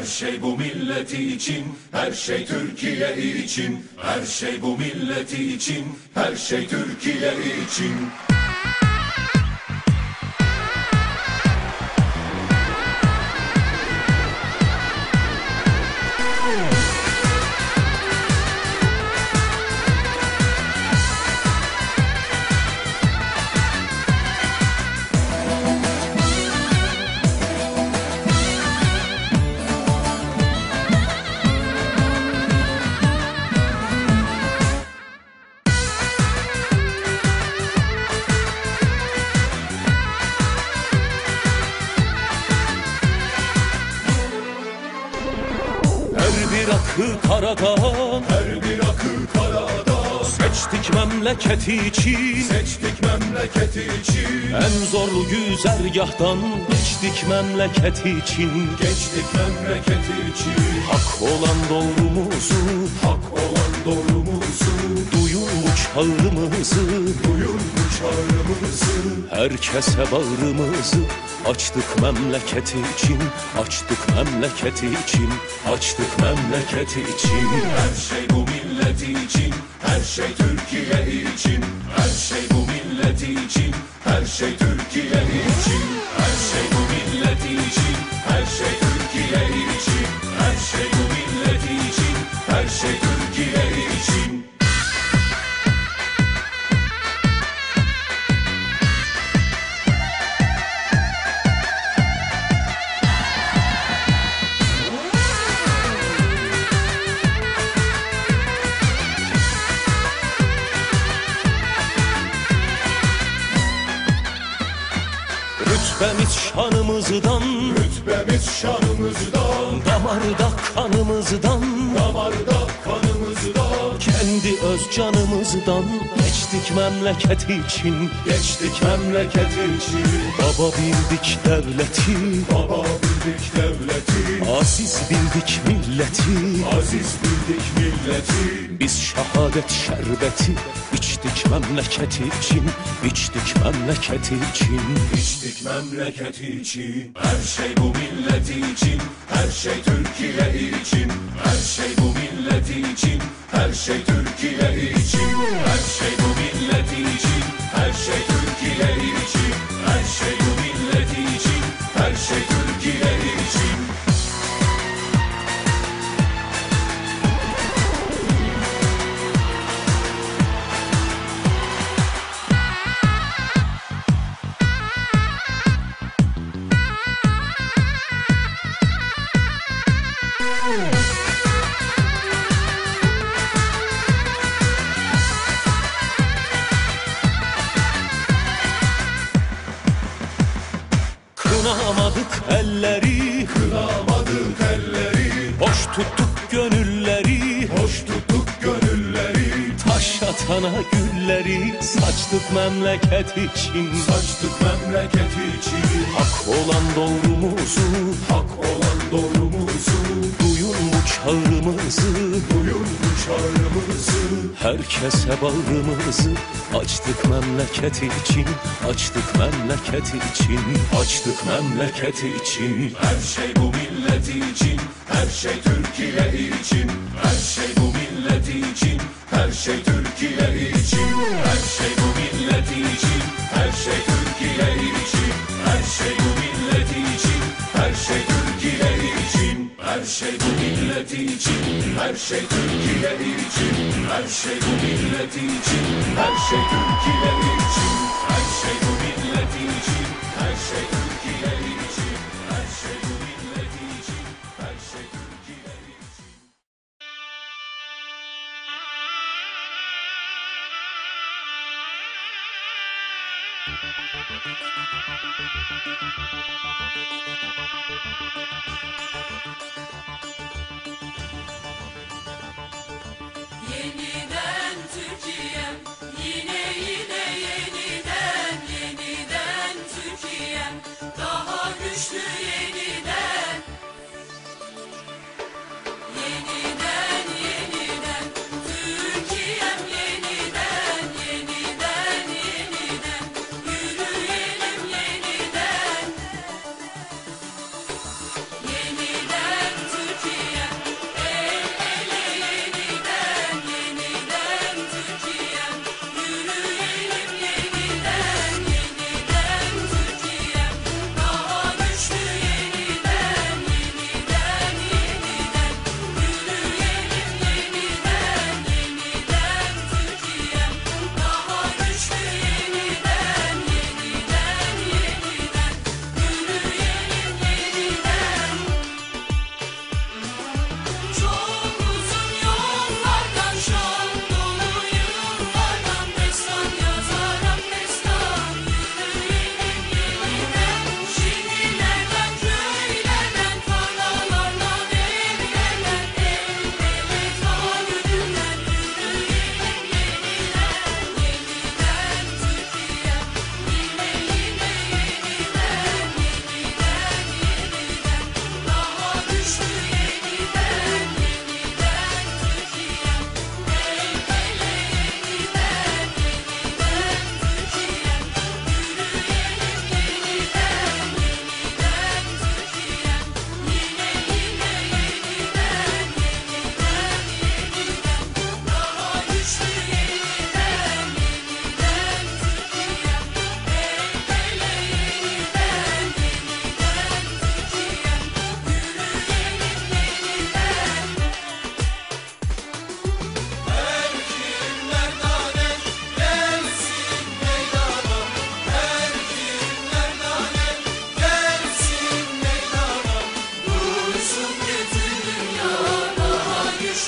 Her şey bu milleti için, her şey Türkiye için. Her şey bu milleti için, her şey Türkiye için. Akı karadan Her bir akı karada Seçtik memleketi için seçtik memleketi için. En zorlu güzergahtan Geçtik memleketi için Geçtik memleketi için. Hak olan doğrumuzu Hak olan doğrumuzu, çağrımızı duyun bu çağrımızı. Herkese bağrımızı Açtık memleketi için Açtık memleketi için Açtık memleketi için Her şey bu milleti için, her şey Türkiye için. Her şey bu milleti için, her şey Türkiye için. Her şey bu milleti için, her şey Türkiye için. Her şey bu milleti için, her şey Rütbemiz şanımızdan. Rütbemiz şanımızdan, Damarda kanımızdan. Damarda kanımızdan. Kendi öz canımızdan. Geçtik memleketi için. Geçtik memleketi için, Baba bildik devleti. Baba bildik devleti. Aziz bildik milleti. Aziz bildik milleti. Biz şehadet şerbeti içtik memleketi için içtik memleketi için. İçtik memleketi için Her şey bu milleti için Her şey Türkiye için Her şey bu milleti için Her şey Türkiye için Her şey bu milleti için Her şey Türkiye için Her şey gülleri Saçtık memleket için. Saçtık memleketi için. Hak olan doğrumuzu Hak olan doğrumuzu Duyun bu çağrımızı Duyun bu çağrımızı Herkese bağrımızı açtık memleketi için Açtık memleketi için. Açtık memleketi için. Her şey bu milleti için Her şey Türkiye için. Her şey bu milleti için Her şey Türkiye için. Her şey bu milleti için Her şey Türkiye için. Her şey bu şey bu milleti için Her şey Türkiye için Her şey bu milleti için Her şey Türkiye için Her şey bu milleti için Her şey Türkiye için Her şey bu milleti için Her şey Türkiye için. Yeniden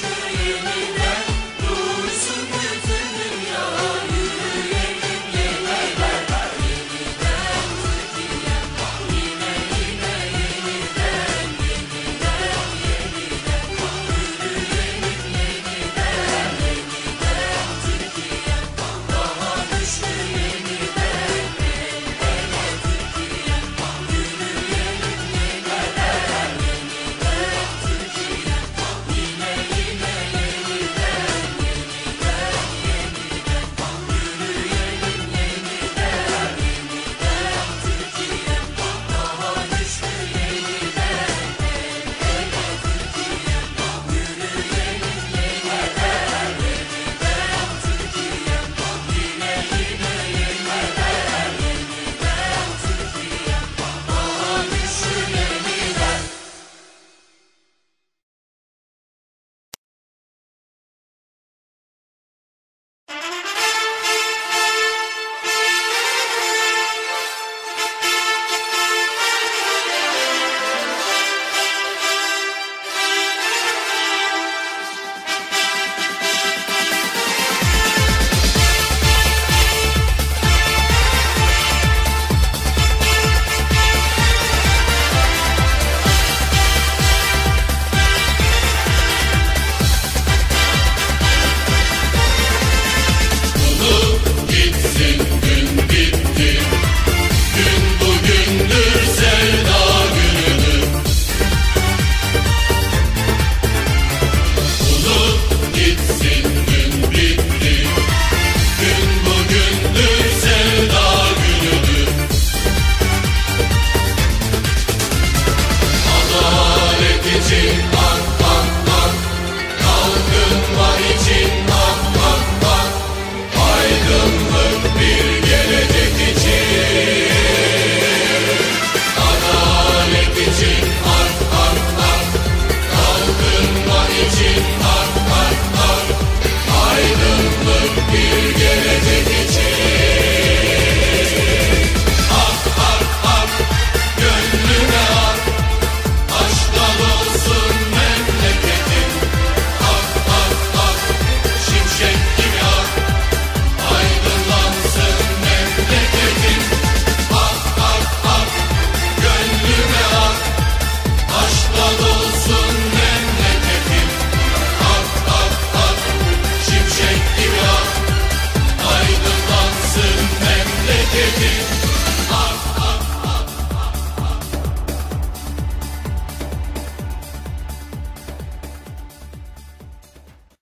You.